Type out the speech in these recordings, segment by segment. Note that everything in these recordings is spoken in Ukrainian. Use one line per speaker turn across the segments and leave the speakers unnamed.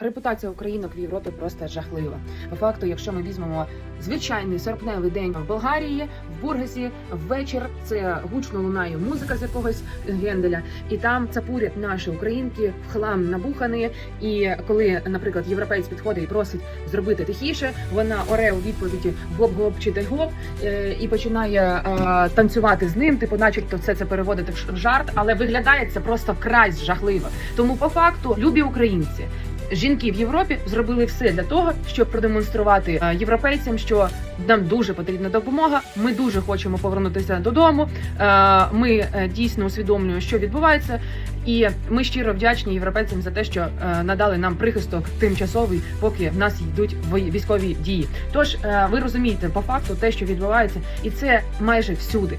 Репутація українок в Європі просто жахлива. По факту, якщо ми візьмемо звичайний серпневий день в Болгарії, в Бургасі, ввечір це гучно лунає музика з якогось генделя, і там цапурять наші українки в хлам набухані. І коли, наприклад, європейць підходить і просить зробити тихіше, вона оре у відповіді гоп-гоп чи дай-гоп е, і починає е, танцювати з ним. Типу, начебто, все це переводити в жарт, але виглядає це просто вкрай жахливо. Тому по факту любі українці. Жінки в Європі зробили все для того, щоб продемонструвати е, європейцям, що нам дуже потрібна допомога. Ми дуже хочемо повернутися додому. Е, Ми е, дійсно усвідомлюємо, що відбувається, і ми щиро вдячні європейцям за те, що надали нам прихисток тимчасовий, поки в нас йдуть військові дії. Тож ви розумієте по факту те, що відбувається, і це майже всюди.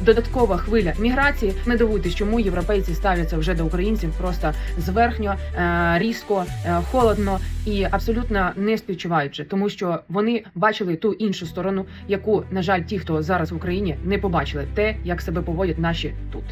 додаткова хвиля міграції, не дивуйтесь, чому європейці ставляться вже до українців просто зверхньо, е, різко, е, холодно і абсолютно не співчуваючи, тому що вони бачили ту іншу сторону, яку на жаль, ті, хто зараз в Україні, не побачили те, як себе поводять наші тут.